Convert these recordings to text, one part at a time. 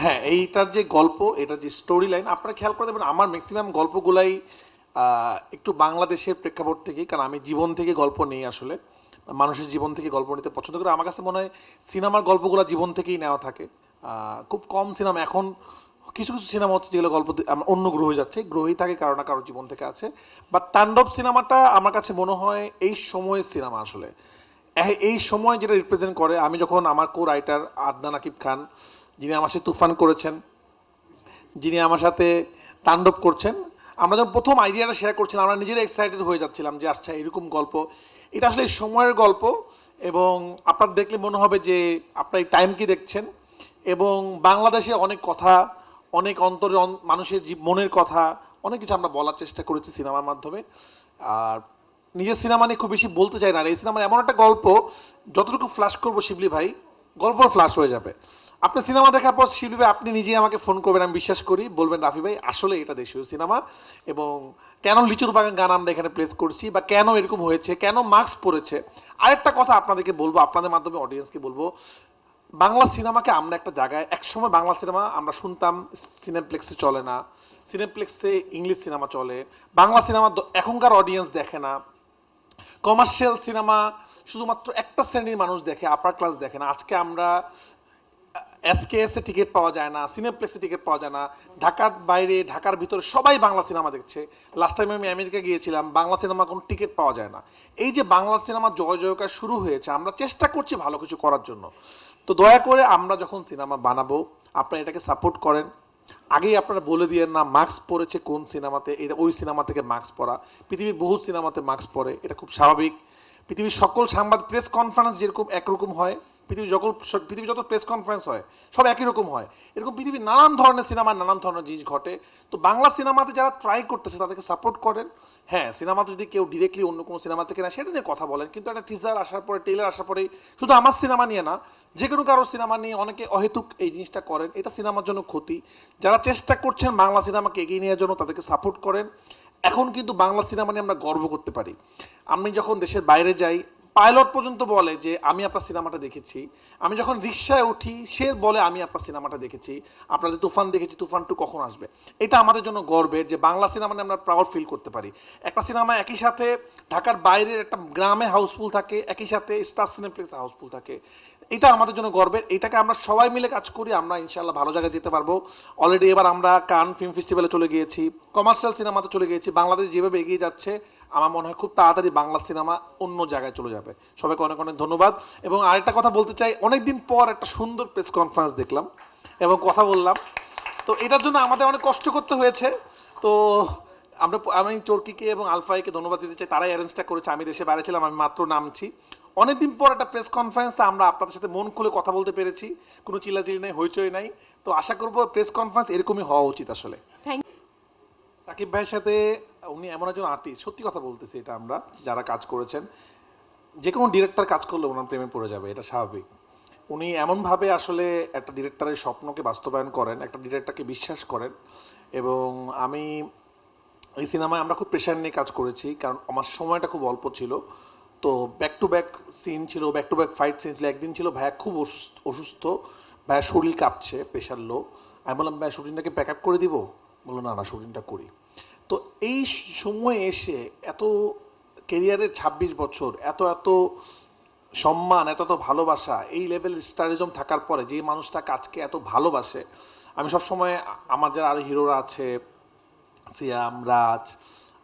হ্যাঁ এইটার যে গল্প, এটার যে স্টোরি লাইন আপনারা খেয়াল করে দেবেন আমার ম্যাক্সিমাম গল্পগুলাই একটু বাংলাদেশের প্রেক্ষাপট থেকে কারণ আমি জীবন থেকে গল্প নেই আসলে। মানুষের জীবন থেকে গল্প নিতে পছন্দ করি। আমার কাছে মনে হয়, সিনেমার গল্পগুলো জীবন থেকেই নেওয়া থাকে। খুব কম সিনেমা, এখন কিছু কিছু সিনেমা হচ্ছে যেগুলো গল্প অন্য গ্রহে যাচ্ছে। গ্রহেই থাকে, কারও না কারও জীবন থেকে আছে। বাট তাণ্ডব সিনেমাটা আমার কাছে মনে হয়, এই সময়ের সিনেমা আসলে। এই সময় যেটা রিপ্রেজেন্ট করে, আমি যখন আমার কো রাইটার আদনান আকিব খান যিনি আমার সাথে তুফান করেছেন, যিনি আমার সাথে তাণ্ডব করছেন, আমরা যখন প্রথম আইডিয়াটা শেয়ার করছিলাম, আমরা নিজেরা এক্সাইটেড হয়ে যাচ্ছিলাম যে আচ্ছা এরকম গল্প। এটা আসলে সময়ের গল্প এবং আপনার দেখলে মনে হবে যে, আপনার এই টাইম কি দেখছেন এবং বাংলাদেশে অনেক কথা, অনেক অন্তরে অন- মানুষের মনের কথা, অনেক কিছু আমরা বলার চেষ্টা করেছি সিনেমার মাধ্যমে। আর নিজের সিনেমা নিয়ে খুব বেশি বলতে চাই না, আর এই সিনেমার এমন একটা গল্প, যতটুকু ফ্লাশ করব শিবলি ভাই গল্প ফ্লাশ হয়ে যাবে। আপনি সিনেমা দেখার পর শিল্পী আপনি নিজেই আমাকে ফোন করবেন, আমি বিশ্বাস করি। বলবেন, রাফি ভাই, আসলে এটা দেশীয় সিনেমা এবং কেন লিচুর বাগান গান আমরা এখানে প্লেস করছি বা কেন এরকম হয়েছে, কেন মাস্ক পড়েছে আরেকটা কথা আপনাদেরকে বলব, আপনাদের মাধ্যমে অডিয়েন্সকে বলব, বাংলা সিনেমাকে আমরা একটা জায়গায়, একসময় বাংলা সিনেমা আমরা শুনতাম সিনেপ্লেক্সে চলে না সিনেপ্লেক্সে ইংলিশ সিনেমা চলে, বাংলা সিনেমা এখনকার অডিয়েন্স দেখে না কমার্শিয়াল সিনেমা শুধুমাত্র একটা শ্রেণির মানুষ দেখে আপার ক্লাস দেখে না। আজকে আমরা এসকেএস এ টিকিট পাওয়া যায় না সিনেপ্লেক্সে টিকিট পাওয়া যায় না, ঢাকার বাইরে, ঢাকার ভিতরে সবাই বাংলা সিনেমা দেখছে। লাস্ট টাইম আমি আমেরিকা গিয়েছিলাম, বাংলা সিনেমা কোনো টিকিট পাওয়া যায় না। এই যে বাংলা সিনেমা জয় জয়কার শুরু হয়েছে, আমরা চেষ্টা করছি ভালো কিছু করার জন্য। তো দয়া করে আমরা যখন সিনেমা বানাবো, আপনারা এটাকে সাপোর্ট করেন। আগেই আপনারা বলে দিয়েন না মার্কস পরেছে কোন সিনেমাতে এটা ওই সিনেমা থেকে মার্কস পরা। পৃথিবীর বহু সিনেমাতে মার্কস পরে, এটা খুব স্বাভাবিক। পৃথিবীর সকল সাংবাদিক প্রেস কনফারেন্স যেরকম, একরকম হয়। পৃথিবীর যখন পৃথিবী যত প্রেস কনফারেন্স হয়, সব একই রকম হয়। এরকম পৃথিবীর নানান ধরনের সিনেমা নানান ধরনের জিনিস ঘটে। তো বাংলা সিনেমাতে যারা ট্রাই করতেছে, তাদেরকে সাপোর্ট করেন। হ্যাঁ সিনেমাতে যদি কেউ ডিরেক্টলি অন্য কোনো সিনেমা থেকে না সেটা নিয়ে কথা বলেন। কিন্তু একটা টিজার আসার পরে টেইলার আসার পরেই শুধু আমার সিনেমা নিয়ে না, যে কোনো কারোর সিনেমা নিয়ে অনেকে অহেতুক এই জিনিসটা করেন। এটা সিনেমার জন্য ক্ষতি। যারা চেষ্টা করছেন বাংলা সিনেমাকে এগিয়ে নেওয়ার জন্য, তাদেরকে সাপোর্ট করেন। এখন কিন্তু বাংলা সিনেমা নিয়ে আমরা গর্ব করতে পারি। আমি যখন দেশের বাইরে যাই পাইলট পর্যন্ত বলে যে, আমি আপনার সিনেমাটা দেখেছি। আমি যখন রিক্সায় উঠি, সে বলে, আমি আপনার সিনেমাটা দেখেছি। আপনাদের তুফান দেখেছি, তুফান টু কখন আসবে? এটা আমাদের জন্য গর্বের যে, বাংলা সিনেমা নিয়ে আমরা প্রাউড ফিল করতে পারি। একটা সিনেমা একই সাথে ঢাকার বাইরের একটা গ্রামে হাউসফুল থাকে, একই সাথে স্টার সিনেপ্লেক্সে হাউসফুল থাকে। এটা আমাদের জন্য গর্বের। এটাকে আমরা সবাই মিলে কাজ করি, আমরা ইনশাল্লাহ ভালো জায়গায় যেতে পারব। অলরেডি এবার আমরা কান ফিল্ম ফেস্টিভ্যালে চলে গিয়েছি কমার্শিয়াল সিনেমাতে চলে গিয়েছি। বাংলাদেশ যেভাবে এগিয়ে যাচ্ছে আমার মনে হয় খুব তাড়াতাড়ি বাংলা সিনেমা অন্য জায়গায় চলে যাবে। সবাইকে অনেক অনেক ধন্যবাদ। এবং আরেকটা কথা বলতে চাই, অনেকদিন পর একটা সুন্দর প্রেস কনফারেন্স দেখলাম এবং কথা বললাম। তো এটার জন্য আমাদের অনেক কষ্ট করতে হয়েছে। তো আমরা, আমি চর্কিকে এবং আলফাইকে ধন্যবাদ দিতে চাই। তারাই অ্যারেঞ্জটা করেছে। আমি দেশে বাইরে ছিলাম, আমি মাত্র নামছি। অনেকদিন পর একটা প্রেস কনফারেন্সে আমরা আপনাদের সাথে মন খুলে কথা বলতে পেরেছি। কোনো চিল্লাচিল্লি নেই, হইচই নাই। তো আশা করব প্রেস কনফারেন্স এরকমই হওয়া উচিত আসলে। থ্যাংক সাকিব ভাইয়ের সাথে উনি এমন একজন আর্টিস্ট, সত্যি কথা বলতেছি এটা আমরা, যারা কাজ করেছেন যে কোনো ডিরেক্টর কাজ করলে ওনার প্রেমে পড়ে যাবে, এটা স্বাভাবিক। উনি এমনভাবে আসলে একটা ডিরেক্টরের স্বপ্নকে বাস্তবায়ন করেন, একটা ডিরেক্টরকে বিশ্বাস করেন, এবং আমি এই সিনেমায় আমরা খুব প্রেশার নিয়ে কাজ করেছি, কারণ আমার সময়টা খুব অল্প ছিল। তো ব্যাক টু ব্যাক সিন ছিল back to back fight scene ছিল, একদিন ছিল ভাইয়া খুব অসুস্থ, ভাইয়া শরীর কাঁপছে প্রেশার লো আমি বললাম, ভাইয়া শুটিংটাকে প্যাক আপ করে দিব? বলল, না না শুটিংটা করি। তো এই সময়ে এসে এত কেরিয়ারের ছাব্বিশ বছর, এত এত সম্মান, এত এত ভালোবাসা, এই লেভেল স্টারিজম থাকার পরে যে মানুষটা কাজকে এত ভালোবাসে, আমি সবসময় আমার যারা আরও হিরোরা আছে, সিয়াম, রাজ,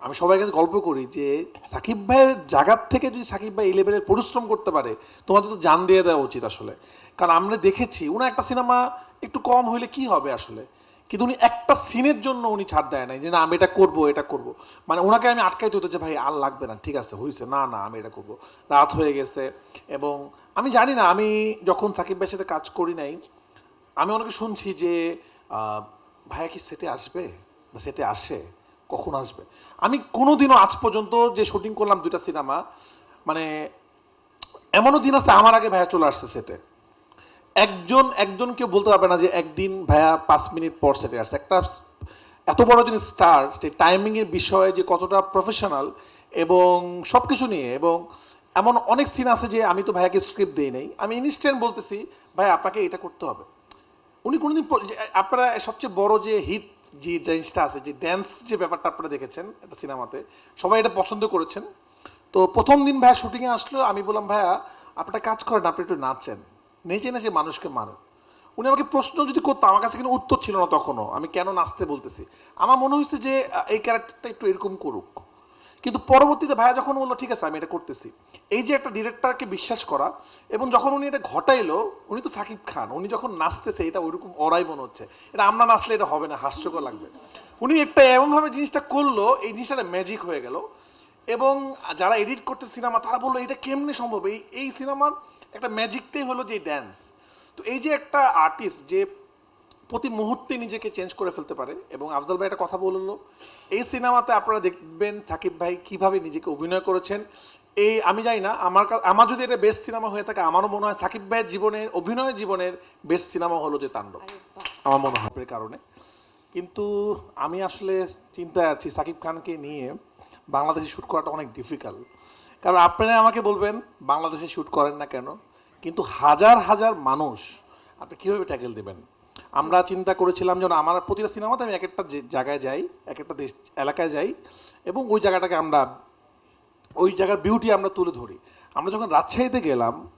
আমি সবাই কাছে গল্প করি যে সাকিব ভাইয়ের জায়গার থেকে যদি সাকিব ভাই এই লেভেলের পরিশ্রম করতে পারে, তোমাদের তো জান দিয়ে দেওয়া উচিত আসলে। কারণ আমরা দেখেছি উনি একটা সিনেমা একটু কম হইলে কি হবে আসলে? কিন্তু উনি একটা সিনের জন্য উনি ছাড় দেয় নাই যে, না, আমি এটা করব, এটা করব। মানে ওনাকে আমি আটকাইতে হতো যে, ভাই, আর লাগবে না। ঠিক আছে হয়েছে না না, আমি এটা করব। রাত হয়ে গেছে এবং আমি জানি না, আমি যখন সাকিব ভাইয়ের সাথে কাজ করি নাই, আমি অনেকে শুনছি যে ভাইয়া কি সেটে আসবে বা সেটে আসে? কখন আসবে? আমি কোনোদিনও আজ পর্যন্ত যে শুটিং করলাম দুইটা সিনেমা মানে এমনও দিন আছে আমার আগে ভাইয়া চলে আসছে সেটে একজন একজন কেউ বলতে পারবে না যে একদিন ভাইয়া পাঁচ মিনিট পর সেটে আসছে। একটা এত বড় যিনি স্টার, সেই টাইমিং এর বিষয়ে যে কতটা প্রফেশনাল এবং সব কিছু নিয়ে এবং এমন অনেক সিন আছে যে আমি তো ভাইয়াকে স্ক্রিপ্ট দিই নাই। আমি ইনস্ট্যান্ট বলতেছি ভাই আপনাকে এটা করতে হবে। উনি কোনোদিন আপনারা সবচেয়ে বড় যে হিট যে জিনিসটা আছে, যে ড্যান্স যে ব্যাপারটা আপনারা দেখেছেন একটা সিনেমাতে, সবাই এটা পছন্দ করেছেন। তো প্রথম দিন ভাইয়া শুটিংয়ে আসলো, আমি বললাম, ভাইয়া, আপনারা কাজ করেন, আপনি একটু নাচেন। নেচে নেচে মানুষকে মারেন উনি আমাকে প্রশ্ন যদি করতো, আমার কাছে কিন্তু উত্তর ছিল না তখনও। আমি কেন নাচতে বলতেছি? আমার মনে হয়েছে যে এই ক্যারেক্টারটা একটু এরকম করুক। কিন্তু পরবর্তীতে ভাইয়া যখন বলল, ঠিক আছে, আমি এটা করতেছি। এই যে একটা ডিরেক্টরকে বিশ্বাস করা, এবং যখন উনি এটা ঘটাইলো, উনি তো সাকিব খান, উনি যখন নাচতেছে, এটা ওইরকম ওরাই মনে হচ্ছে। এটা আমরা নাচলে এটা হবে না, হাস্যকর লাগবে। উনি একটা এমনভাবে জিনিসটা করল, এই জিনিসটা ম্যাজিক হয়ে গেল। এবং যারা এডিট করতে সিনেমা তারা বলল, এটা কেমনি সম্ভব? এই এই সিনেমার একটা ম্যাজিকটাই হলো যে ড্যান্স তো এই যে একটা আর্টিস্ট যে প্রতি মুহূর্তে নিজেকে চেঞ্জ করে ফেলতে পারে এবং আফজাল ভাই একটা কথা বলল এই সিনেমাতে আপনারা দেখবেন সাকিব ভাই কীভাবে নিজেকে অভিনয় করেছেন। এই আমি জানি না আমার আমার যদি এটা বেস্ট সিনেমা হয়ে থাকে আমারও মনে হয় সাকিব ভাইয়ের জীবনের অভিনয় জীবনের বেস্ট সিনেমা হলো যে তাণ্ডব। আমার মনে হয় কারণে। কিন্তু আমি আসলে চিন্তায় আছি সাকিব খানকে নিয়ে বাংলাদেশে শ্যুট করাটা অনেক ডিফিকাল্ট কারণ আপনারা আমাকে বলবেন, বাংলাদেশে শ্যুট করেন না কেন? কিন্তু হাজার হাজার মানুষ আপনি কীভাবে ট্যাকেল দেবেন? আমরা চিন্তা করেছিলাম যেন আমার প্রতিটা সিনেমাতে আমি এক একটা জায়গায় যাই, এক একটা দেশ, এলাকায় যাই এবং ওই জায়গাটাকে আমরা, ওই জায়গার বিউটি আমরা তুলে ধরি। আমরা যখন রাজশাহীতে গেলাম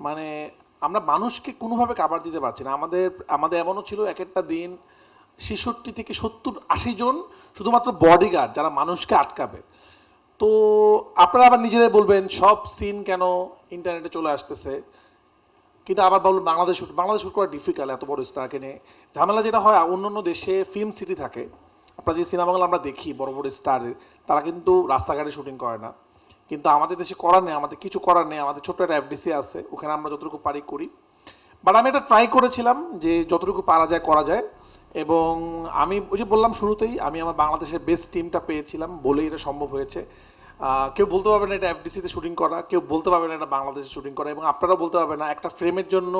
মানে আমরা মানুষকে কোনোভাবে কাবার দিতে পারছি না। আমাদের আমাদের এমনও ছিল এক একটা দিন ছেষট্টি থেকে সত্তর, আশি জন শুধুমাত্র বডিগার্ড যারা মানুষকে আটকাবে। তো আপনারা আবার নিজেরাই বলবেন, সব সিন কেন ইন্টারনেটে চলে আসতেছে? কিন্তু আবার বলবেন বাংলাদেশ শুট বাংলাদেশ শুট করা ডিফিকাল্ট এত বড় স্টারকে নিয়ে। ঝামেলা যেটা হয়, অন্য অন্য দেশে ফিল্ম সিটি থাকে। আপনার যে সিনেমাগুলো আমরা দেখি, বড় বড় স্টারের তারা কিন্তু রাস্তাঘাটে শুটিং করে না। কিন্তু আমাদের দেশে করার নেই, আমাদের কিছু করার নেই, আমাদের ছোট্ট একটা এফডিসি আছে, ওখানে আমরা যতটুকু পারি করি। বাট আমি এটা ট্রাই করেছিলাম যে যতটুকু পারা যায়, করা যায়। এবং আমি ওই যে বললাম শুরুতেই, আমি আমার বাংলাদেশের বেস্ট টিমটা পেয়েছিলাম বলেই এটা সম্ভব হয়েছে। কেউ বলতে পারবে না এটা এফডিসিতে শুটিং করা, কেউ বলতে পারবে না এটা বাংলাদেশে শুটিং করা, এবং আপনারাও বলতে পারবে না, একটা ফ্রেমের জন্য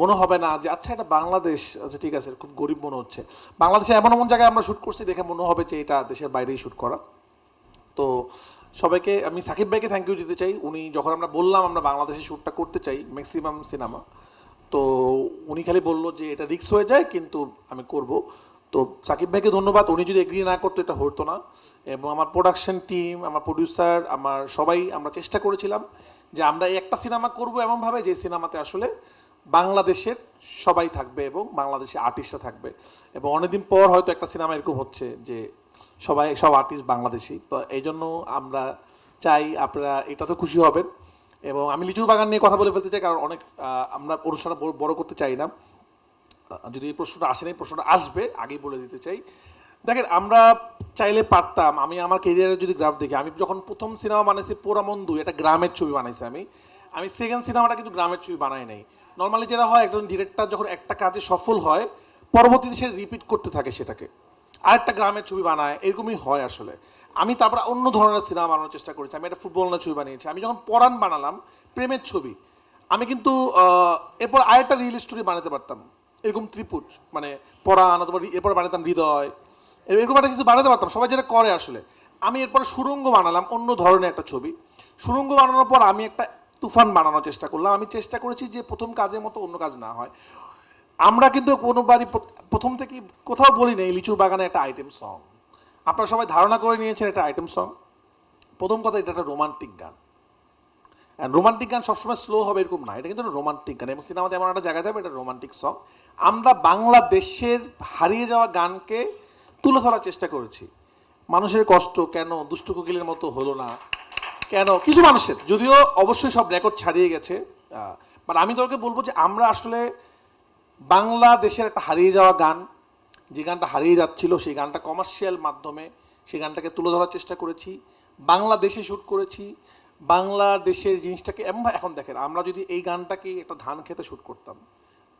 মনে হবে না যে আচ্ছা এটা বাংলাদেশ আচ্ছা ঠিক আছে, খুব গরিব মনে হচ্ছে। বাংলাদেশে এমন এমন জায়গায় আমরা শ্যুট করছি, দেখে মনে হবে যে, এটা দেশের বাইরেই শ্যুট করা। তো সবাইকে, আমি সাকিব ভাইকে থ্যাংক ইউ দিতে চাই। উনি যখন আমরা বললাম আমরা বাংলাদেশে শ্যুটটা করতে চাই ম্যাক্সিমাম সিনেমা তো উনি খালি বলল যে, এটা রিক্স হয়ে যায়, কিন্তু আমি করব। তো সাকিব ভাইকে ধন্যবাদ, উনি যদি এগ্রি না করতো, এটা হতো না। এবং আমার প্রোডাকশন টিম আমার প্রডিউসার আমার সবাই আমরা চেষ্টা করেছিলাম যে আমরা একটা সিনেমা করব এমনভাবে যে সিনেমাতে আসলে বাংলাদেশের সবাই থাকবে এবং বাংলাদেশে আর্টিস্টরা থাকবে। এবং অনেকদিন পর হয়তো একটা সিনেমা এরকম হচ্ছে যে সবাই, সব আর্টিস্ট বাংলাদেশি। তো এই জন্য আমরা চাই আপনারা এটা তো খুশি হবেন। এবং আমি লিচুর বাগান নিয়ে কথা বলে ফেলতে চাই, কারণ অনেক আমরা অনুষ্ঠানটা বড়- বড় করতে চাই না। যদি এই প্রশ্নটা আসে না এই প্রশ্নটা আসবে, আগেই বলে দিতে চাই। দেখেন, আমরা চাইলে পারতাম, আমি আমার কেরিয়ারে যদি গ্রাফ দেখি, আমি যখন প্রথম সিনেমা বানাইছি পোরামন্দু এটা গ্রামের ছবি বানাইছি আমি আমি সেকেন্ড সিনেমাটা কিন্তু গ্রামের ছবি বানাই নাই। নর্মালি যেটা হয়, একজন ডিরেক্টর যখন একটা কাজে সফল হয়, পরবর্তীতে সে রিপিট করতে থাকে সেটাকে। আরেকটা গ্রামের ছবি বানায়, এরকমই হয় আসলে। আমি তারপর অন্য ধরনের সিনেমা বানানোর চেষ্টা করেছি, আমি একটা ফুটবল ছবি বানিয়েছি। আমি যখন পরাণ বানালাম, প্রেমের ছবি, আমি কিন্তু এরপর আরেকটা রিয়েল স্টোরি বানাতে পারতাম। এরকম ত্রিপুট মানে পরাণ, অথবা এরপর বানাতাম হৃদয় এরকম একটা কিছু বানাতে পারতাম, সবাই যেটা করে আসলে। আমি এরপর সুরঙ্গ বানালাম, অন্য ধরনের একটা ছবি। সুরঙ্গ বানানোর পর আমি একটা তুফান বানানোর চেষ্টা করলাম। আমি চেষ্টা করেছি যে প্রথম কাজের মতো অন্য কাজ না হয়। আমরা কিন্তু কোনোবারই প্র- প্রথম থেকে কোথাও বলি নেই, লিচুর বাগানে একটা আইটেম সং আপনারা সবাই ধারণা করে নিয়েছেন একটা আইটেম সং প্রথম কথা, এটা একটা রোমান্টিক গান। রোমান্টিক গান সবসময় স্লো হবে এরকম না। এটা কিন্তু রোমান্টিক গান। এবং সিনেমাতে এমন একটা জায়গা যাবে, এটা রোমান্টিক সং আমরা বাংলাদেশের হারিয়ে যাওয়া গানকে তুলে ধরার চেষ্টা করেছি। মানুষের কষ্ট কেন দুষ্ট কোকিলের মতো হলো না? কেন? কিছু মানুষের। যদিও অবশ্যই সব রেকর্ড ছাড়িয়ে গেছে বাট আমি তোকে বলব যে আমরা আসলে বাংলাদেশের একটা হারিয়ে যাওয়া গান, যে গানটা হারিয়ে যাচ্ছিল, সেই গানটা কমার্শিয়াল মাধ্যমে, সেই গানটাকে তুলে ধরার চেষ্টা করেছি, বাংলাদেশে শ্যুট করেছি, বাংলাদেশের জিনিসটাকে, এমন এখন দেখেন, আমরা যদি এই গানটাকে একটা ধান খেতে শ্যুট করতাম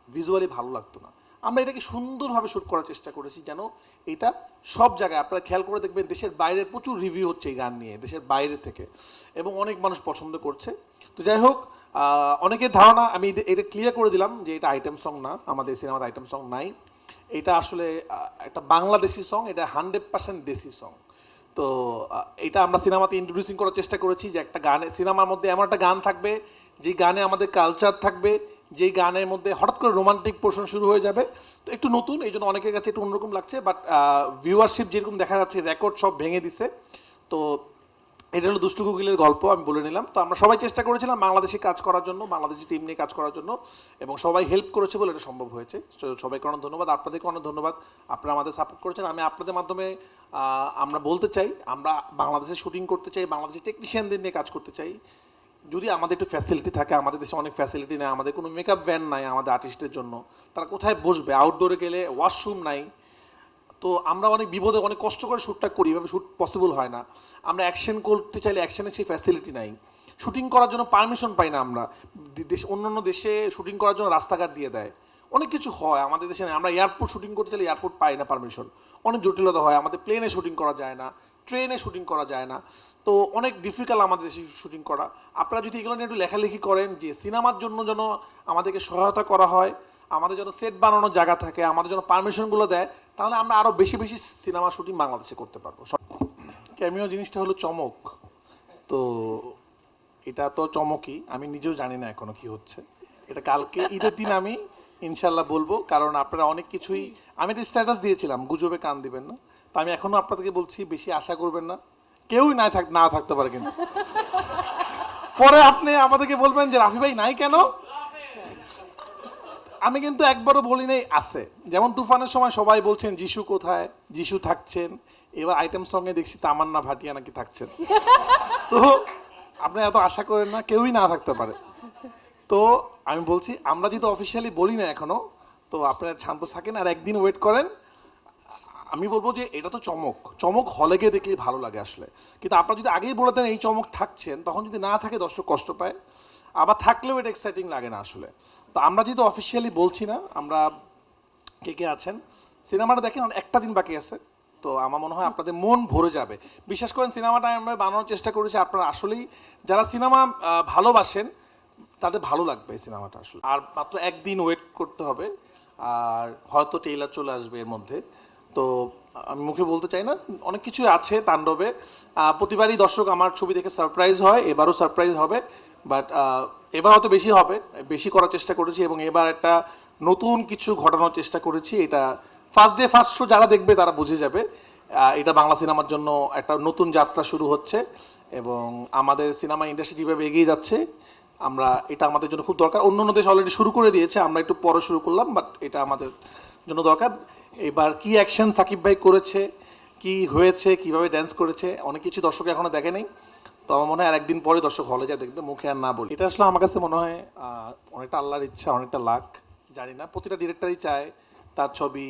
ভিজুয়ালি ভালো লাগতো না। আমরা এটাকে সুন্দরভাবে শ্যুট করার চেষ্টা করেছি যেন এটা সব জায়গায়, আপনারা খেয়াল করে দেখবেন দেশের বাইরে প্রচুর রিভিউ হচ্ছে এই গান নিয়ে, দেশের বাইরে থেকে এবং অনেক মানুষ পছন্দ করছে। তো যাই হোক অনেকের ধারণা, আমি এটা- ক্লিয়ার করে দিলাম যে এটা আইটেম সং না, আমাদের সিনেমার আইটেম সং নাই। এটা আসলে একটা বাংলাদেশি সং এটা হান্ড্রেড পার্সেন্ট দেশি সং তো এটা আমরা সিনেমাতে ইন্ট্রোডিউসিং করার চেষ্টা করেছি যে একটা গানে, সিনেমার মধ্যে এমন একটা গান থাকবে যে গানে আমাদের কালচার থাকবে যেই গানের মধ্যে হঠাৎ করে রোমান্টিক পোর্শন শুরু হয়ে যাবে। তো একটু নতুন, এই জন্য অনেকের কাছে একটু অন্যরকম লাগছে বাট ভিউয়ারশিপ যেরকম দেখা যাচ্ছে রেকর্ড সব ভেঙে দিছে। তো এটা হলো দুষ্টু গুগলের গল্প, আমি বলে নিলাম। তো আমরা সবাই চেষ্টা করেছিলাম বাংলাদেশে কাজ করার জন্য, বাংলাদেশি টিম নিয়ে কাজ করার জন্য, এবং সবাই হেল্প করেছে বলে এটা সম্ভব হয়েছে। সবাইকে অনেক ধন্যবাদ, আপনাদেরকে অনেক ধন্যবাদ, আপনারা আমাদের সাপোর্ট করেছেন। আমি আপনাদের মাধ্যমে আমরা বলতে চাই, আমরা বাংলাদেশে শুটিং করতে চাই, বাংলাদেশি টেকনিশিয়ানদের নিয়ে কাজ করতে চাই। যদি আমাদের একটু ফ্যাসিলিটি থাকে, আমাদের দেশে অনেক ফ্যাসিলিটি নেই, আমাদের কোনো মেকআপ ভ্যান নাই আমাদের আর্টিস্টের জন্য, তারা কোথায় বসবে? আউটডোরে গেলে ওয়াশরুম নাই। তো আমরা অনেক বিপদে, অনেক কষ্ট করে শ্যুটটা করি, এভাবে শ্যুট পসিবল হয় না। আমরা অ্যাকশন করতে চাইলে অ্যাকশনের সেই ফ্যাসিলিটি নাই। শুটিং করার জন্য পারমিশন পাই না আমরা। দেশ, অন্যান্য দেশে শুটিং করার জন্য রাস্তাঘাট দিয়ে দেয়। অনেক কিছু হয়, আমাদের দেশে। আমরা এয়ারপোর্ট শুটিং করতে চাইলে এয়ারপোর্ট পাই না পারমিশন অনেক জটিলতা হয়, আমাদের প্লেনে শুটিং করা যায় না। ট্রেনে শুটিং করা যায় না। তো অনেক ডিফিকাল্ট আমাদের দেশে শুটিং করা। আপনারা যদি এগুলো নিয়ে একটু লেখালেখি করেন যে সিনেমার জন্য যেন আমাদেরকে সহায়তা করা হয়, আমাদের যেন সেট বানানোর জায়গা থাকে, আমাদের যেন পারমিশনগুলো দেয়, তাহলে আমরা আরও বেশি বেশি সিনেমা শুটিং বাংলাদেশে করতে পারব। ক্যামিও জিনিসটা হলো চমক। তো এটা তো চমকই, আমি নিজেও জানি না এখনও কি হচ্ছে। এটা কালকে ঈদের দিন আমি ইনশাল্লাহ বলব, কারণ আপনারা অনেক কিছুই, আমি একটা স্ট্যাটাস দিয়েছিলাম, গুজবে কান দিবেন না। তো আমি এখনও আপনাদেরকে বলছি, বেশি আশা করবেন না। কেউই না থাক না থাকতে পারে কিন্তু। পরে আপনি আমাদেরকে বলবেন যে, রাফি ভাই, নাই কেন? আমি কিন্তু একবারও বলি নাই, আছে। যেমন তুফানের সময় সবাই বলছেন, যিশু কোথায়? যিশু থাকছেন। এবার আইটেম সঙ্গে দেখছি, তামান্না ভাটিয়া নাকি থাকছেন? তো আপনি এত আশা করেন না, কেউই না থাকতে পারে। তো আমি বলছি, আমরা যেহেতু অফিসিয়ালি বলি না এখনও, তো আপনারা শান্ত থাকেন আর একদিন ওয়েট করেন। আমি বলব যে এটা তো চমক। চমক হলে গিয়ে দেখলে ভালো লাগে আসলে। কিন্তু আপনারা যদি আগেই বলে দেন এই চমক থাকছেন, তখন যদি না থাকে দর্শক কষ্ট পায়। আবার থাকলেও এটা এক্সাইটিং লাগে না আসলে। তো আমরা যেহেতু অফিসিয়ালি বলছি না, আমরা কে কে আছেন? সিনেমাটা দেখেন, একটা দিন বাকি আছে। তো আমার মনে হয় আপনাদের মন ভরে যাবে। বিশ্বাস করেন, সিনেমাটা আমরা বানানোর চেষ্টা করেছি, আপনারা আসলেই যারা সিনেমা ভালোবাসেন, তাদের ভালো লাগবে এই সিনেমাটা আসলে। আর মাত্র একদিন ওয়েট করতে হবে। আর হয়তো টেইলার চলে আসবে এর মধ্যে। তো আমি মুখে বলতে চাই না, অনেক কিছুই আছে তাণ্ডবে। প্রতিবারই দর্শক আমার ছবি দেখে সারপ্রাইজ হয়, এবারও সারপ্রাইজ হবে বাট এবার হয়তো বেশি হবে, বেশি করার চেষ্টা করেছি এবং এবার একটা নতুন কিছু ঘটানোর চেষ্টা করেছি। এটা ফার্স্ট ডে ফার্স্ট শো যারা দেখবে তারা বুঝে যাবে। এটা বাংলা সিনেমার জন্য একটা নতুন যাত্রা শুরু হচ্ছে এবং আমাদের সিনেমা ইন্ডাস্ট্রি যেভাবে এগিয়ে যাচ্ছে, আমরা এটা আমাদের জন্য খুব দরকার। অন্য অন্য দেশ অলরেডি শুরু করে দিয়েছে, আমরা একটু পরে শুরু করলাম বাট এটা আমাদের জন্য দরকার। এবার কি অ্যাকশন সাকিব ভাই করেছে, কি হয়েছে, কীভাবে ড্যান্স করেছে, অনেক কিছু দর্শক এখনও দেখে নেই। তো আমার মনে হয় আর একদিন পরে দর্শক হলে যা দেখবে, মুখে আর না বলি। এটা আসলে আমার কাছে মনে হয় অনেকটা আল্লাহর ইচ্ছা, অনেকটা লাক, জানি না। প্রতিটা ডিরেক্টরই চায় তার ছবি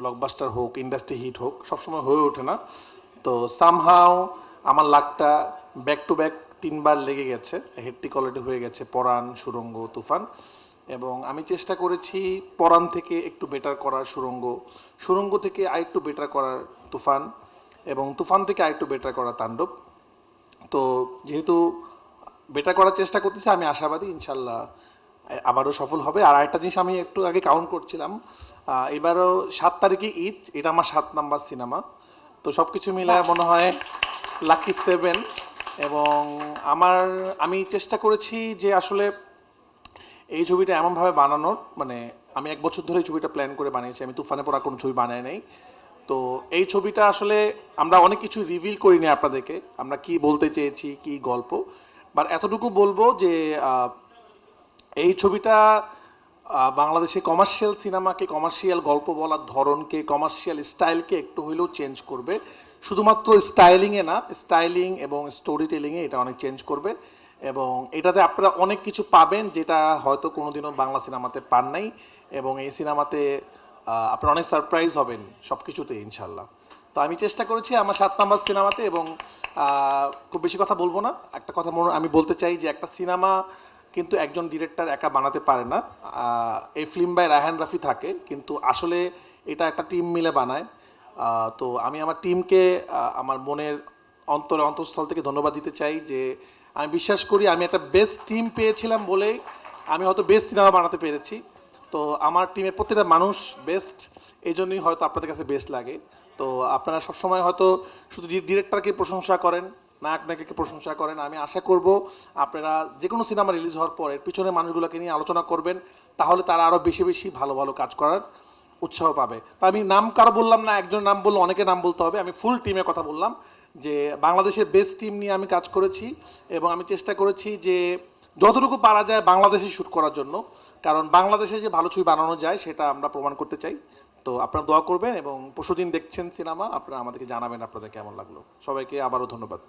ব্লকবাস্টার হোক ইন্ডাস্ট্রি হিট হোক, সবসময় হয়ে ওঠে না। তো সামহাও আমার লাকটা ব্যাক টু ব্যাক তিনবার লেগে গেছে। হেডটি কোয়ালিটি হয়ে গেছে, পরাণ, সুরঙ্গ, তুফান। এবং আমি চেষ্টা করেছি পরাণ থেকে একটু বেটার করার সুরঙ্গ। সুরঙ্গ থেকে আরেকটু বেটার করার তুফান এবং তুফান থেকে আরেকটু বেটার করার তাণ্ডব। তো যেহেতু বেটার করার চেষ্টা করতেছি আমি আশাবাদী ইনশাল্লাহ আবারও সফল হবে। আর আরেকটা জিনিস আমি একটু আগে কাউন্ট করছিলাম এবারও সাত তারিখে ঈদ এটা আমার সাত নাম্বার সিনেমা। তো সব কিছু মিলে মনে হয় লাকি সেভেন এবং আমার আমি চেষ্টা করেছি যে আসলে এই ছবিটা এমনভাবে বানানোর মানে আমি এক বছর ধরে এই ছবিটা প্ল্যান করে বানিয়েছি, আমি তুফানে পড়া কোনো ছবি বানাই নাই। তো এই ছবিটা আসলে আমরা অনেক কিছু রিভিল করিনি আপনাদেরকে, আমরা কি বলতে চেয়েছি, কি গল্প। বাট এতটুকু বলব যে এই ছবিটা বাংলাদেশে কমার্শিয়াল সিনেমাকে কমার্শিয়াল গল্প বলার ধরনকে কমার্শিয়াল স্টাইলকে একটু হইলেও চেঞ্জ করবে। শুধুমাত্র স্টাইলিংয়ে না স্টাইলিং এবং স্টোরি টেলিংয়ে এটা অনেক চেঞ্জ করবে। এবং এটাতে আপনারা অনেক কিছু পাবেন যেটা হয়তো কোনোদিনও বাংলা সিনেমাতে পান নাই এবং এই সিনেমাতে আপনারা অনেক সারপ্রাইজ হবেন সব কিছুতে ইনশাল্লাহ তো আমি চেষ্টা করেছি আমার সাত নাম্বার সিনেমাতে এবং খুব বেশি কথা বলব না। একটা কথা মনে, আমি বলতে চাই যে একটা সিনেমা কিন্তু একজন ডিরেক্টর একা বানাতে পারে না। এই ফিল্ম বাই রায়হান রাফি থাকে, কিন্তু আসলে এটা একটা টিম মিলে বানায়। তো আমি আমার টিমকে আমার মনের অন্তরে অন্তঃস্থল থেকে ধন্যবাদ দিতে চাই যে আমি বিশ্বাস করি আমি একটা বেস্ট টিম পেয়েছিলাম বলেই আমি হয়তো বেস্ট সিনেমা বানাতে পেরেছি। তো আমার টিমের প্রত্যেকটা মানুষ বেস্ট এই জন্যই হয়তো আপনাদের কাছে বেস্ট লাগে। তো আপনারা সবসময় হয়তো শুধু ডিরেক্টরকে প্রশংসা করেন নায়ক নায়িকাকে প্রশংসা করেন। আমি আশা করব আপনারা যে কোনো সিনেমা রিলিজ হওয়ার পরে এর পিছনে মানুষগুলোকে নিয়ে আলোচনা করবেন, তাহলে তারা আরও বেশি বেশি ভালো ভালো কাজ করার উৎসাহ পাবে। তা আমি নাম কারও বললাম না, একজন নাম বলল অনেকে নাম বলতে হবে, আমি ফুল টিমের কথা বললাম। যে বাংলাদেশের বেস্ট টিম নিয়ে আমি কাজ করেছি এবং আমি চেষ্টা করেছি যে যতটুকু পারা যায় বাংলাদেশে শ্যুট করার জন্য। কারণ বাংলাদেশে যে ভালো ছবি বানানো যায় সেটা আমরা প্রমাণ করতে চাই। তো আপনারা দোয়া করবেন এবং পরশু দিন দেখছেন সিনেমা, আপনারা আমাদেরকে জানাবেন আপনাদের কেমন লাগল। সবাইকে আবারও ধন্যবাদ।